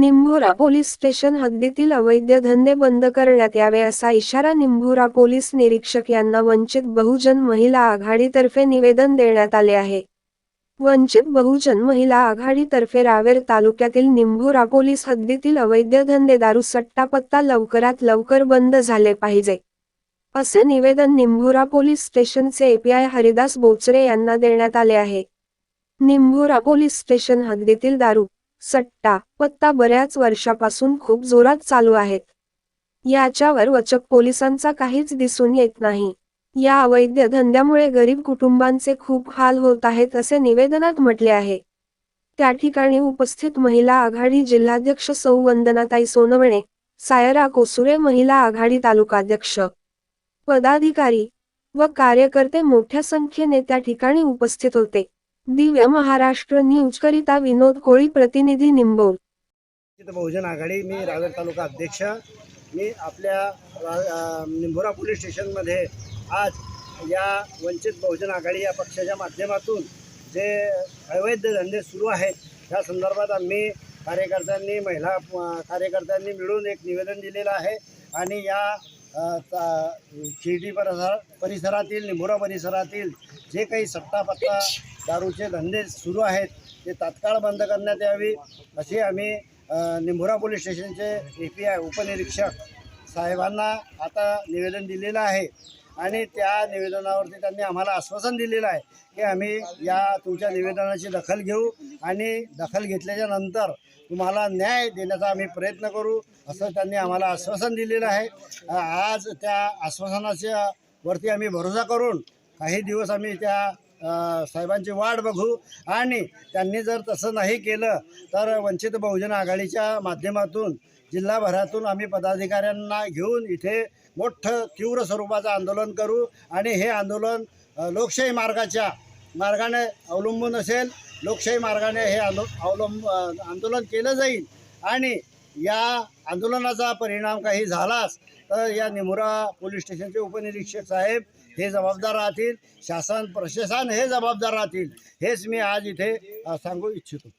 Nimbhora police station हद्दीतील अवैध धंदे बंद करण्यात यावे असा इशारा निंभोरा पोलीस निरीक्षक यांना वंचित बहुजन महिला आघाडीतर्फे निवेदन देण्यात आले आहे. वंचित बहुजन महिला आघाडीतर्फे रावेर तालुक्यातील निंभोरा पोलीस हद्दीतील अवैध धंदे दारू सट्टा पत्ता लवकरात लवकर बंद झाले पाहिजे. असे निवेदन निंभोरा पोलीस स्टेशनचे एपीआय हरिदास बोचरे यांना देण्यात आले आहे. निंभोरा पोलीस स्टेशन हद्दीतील दारू सट्टा पत्ता बऱ्याच वर्षापासून खूप जोरात चालू आहेत. याच्यावर वचक पोलिसांचा काहीच दिसून येत नाही. या अवैध धंद्यामुळे गरीब कुटुंबांचे खूप हाल होत आहेत असे निवेदनात म्हटले आहे. त्या ठिकाणी उपस्थित महिला आघाडी जिल्हाध्यक्ष सौ वंदनाताई सोनवणे सायरा कोसुरे महिला आघाडी तालुकाध्यक्ष पदाधिकारी व कार्यकर्ते मोठ्या संख्येने त्या ठिकाणी उपस्थित होते. दिव्य महाराष्ट्र न्यूज करिता विनोद कोळी प्रतिनिधी निंबोर. वंचित बहुजन आघाडी मी रावेर तालुका अध्यक्ष. मी आपल्या रा- निंभोरा पोलीस स्टेशनमध्ये आज या वंचित बहुजन आघाडी या पक्षाच्या माध्यमातून जे अवैध धंदे सुरू आहेत त्या संदर्भात आम्ही कार्यकर्त्यांनी महिला कार्यकर्त्यांनी मिळून एक निवेदन दिलेलं आहे. आणि या शिर्डी परिसर परिसरातील निंभोरा परिसरातील जे काही सत्तापत्ता दारूचे धंदे सुरू आहेत ते तात्काळ बंद करण्यात यावी अशी आम्ही निंभोरा पोलीस स्टेशनचे ए पी आय उपनिरीक्षक साहेबांना आता निवेदन दिलेलं आहे. आणि त्या निवेदनावरती त्यांनी आम्हाला आश्वासन दिलेलं आहे की आम्ही या तुमच्या निवेदनाची दखल घेऊ आणि दखल घेतल्याच्या नंतर तुम्हाला न्याय देण्याचा आम्ही प्रयत्न करू असं त्यांनी आम्हाला आश्वासन दिलेलं आहे. आज त्या आश्वासनाच्या वरती आम्ही भरोसा करून काही दिवस आम्ही त्या साहेबांची वाट बघू. आणि त्यांनी जर तसं नाही केलं तर वंचित बहुजन आघाडीच्या माध्यमातून जिल्हाभरातून आम्ही पदाधिकाऱ्यांना घेऊन इथे मोठं तीव्र स्वरूपाचं आंदोलन करू. आणि हे आंदोलन लोकशाही मार्गाच्या मार्गाने अवलंबून असेल. लोकशाही मार्गाने हे आंदो अवलंब आंदोलन केलं जाईल. आणि या आंदोलनाचा परिणाम काही झालाच तर या निमुरा पोलीस स्टेशनचे उपनिरीक्षक साहेब हे जबाबदार राहतील शासन प्रशासन हे जबाबदार राहतील हेच मी आज इथे सांगू इच्छितो.